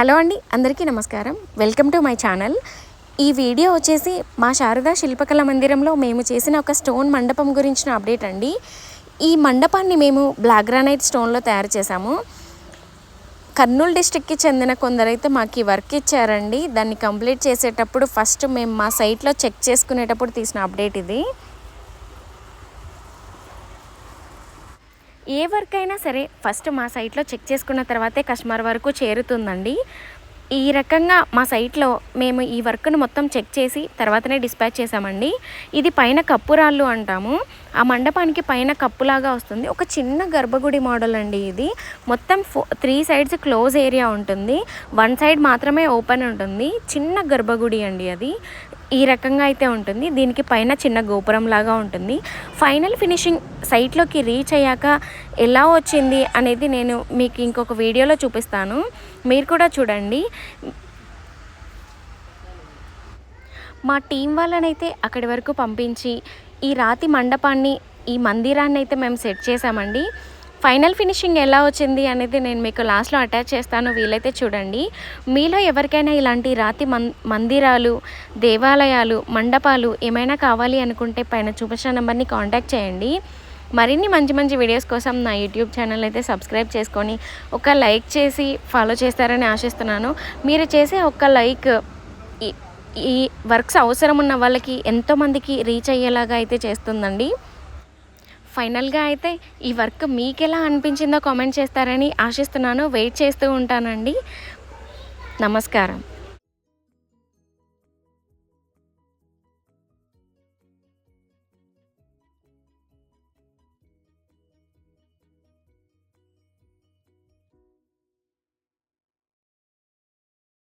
Hello అండి అందరికీ నమస్కారం. Welcome to my channel. ఈ వీడియో వచ్చేసి మా శారదా శిల్పకళ మందిరంలో మేము చేసిన ఒక స్టోన్ మండపం గురించిన అప్డేట్ అండి. ఈ మండపాన్ని మేము బ్లాక్ గ్రానైట్ స్టోన్లో తయారు చేశాము. కర్నూలు డిస్ట్రిక్ట్కి చెందిన కొందరైతే మాకు ఈ వర్క్ ఇచ్చారండి. దాన్ని కంప్లీట్ చేసేటప్పుడు ఫస్ట్ మేము మా సైట్లో చెక్ చేసుకునేటప్పుడు తీసిన అప్డేట్ ఇది. ఏ వర్క్ అయినా సరే ఫస్ట్ మా సైట్లో చెక్ చేసుకున్న తర్వాతే కస్టమర్ వరకు చేరుతుందండి. ఈ రకంగా మా సైట్లో మేము ఈ వర్క్ను మొత్తం చెక్ చేసి తర్వాతనే డిస్పాచ్ చేసామండి ఇది పైన కప్పురాళ్ళు అంటాము. ఆ మండపానికి పైన కప్పులాగా వస్తుంది. ఒక చిన్న గర్భగుడి మోడల్ అండి ఇది. మొత్తం ఫో త్రీ సైడ్స్ క్లోజ్ ఏరియా ఉంటుంది. వన్ సైడ్ మాత్రమే ఓపెన్ ఉంటుంది. చిన్న గర్భగుడి అండి అది. ఈ రకంగా అయితే ఉంటుంది. దీనికి పైన చిన్న గోపురం లాగా ఉంటుంది. ఫైనల్ ఫినిషింగ్ సైట్లోకి రీచ్ అయ్యాక ఎలా వచ్చింది అనేది నేను మీకు ఇంకొక వీడియోలో చూపిస్తాను. మీరు కూడా చూడండి. మా టీం వాళ్ళనైతే అక్కడి వరకు పంపించి ఈ రాతి మండపాన్ని ఈ మందిరాన్ని అయితే మేము సెట్ చేసామండి ఫైనల్ ఫినిషింగ్ ఎలా వచ్చింది అనేది నేను మీకు లాస్ట్లో అటాచ్ చేస్తాను వీలైతే చూడండి. మీలో ఎవరికైనా ఇలాంటి రాతి మం మందిరాలు దేవాలయాలు మండపాలు ఏమైనా కావాలి అనుకుంటే పైన చూపించిన నెంబర్ని కాంటాక్ట్ చేయండి. మరిన్ని మంచి మంచి వీడియోస్ కోసం నా యూట్యూబ్ ఛానల్ అయితే సబ్స్క్రైబ్ చేసుకొని ఒక లైక్ చేసి ఫాలో చేస్తారని ఆశిస్తున్నాను. మీరు చేసే ఒక లైక్ ఈ ఈ వర్క్స్ అవసరం ఉన్న వాళ్ళకి ఎంతోమందికి రీచ్ అయ్యేలాగా అయితే చేస్తుందండి. ఫైనల్గా అయితే ఈ వర్క్ మీకు ఎలా అనిపించిందో కామెంట్ చేస్తారని ఆశిస్తున్నాను. వెయిట్ చేస్తూ ఉంటానండి. నమస్కారం.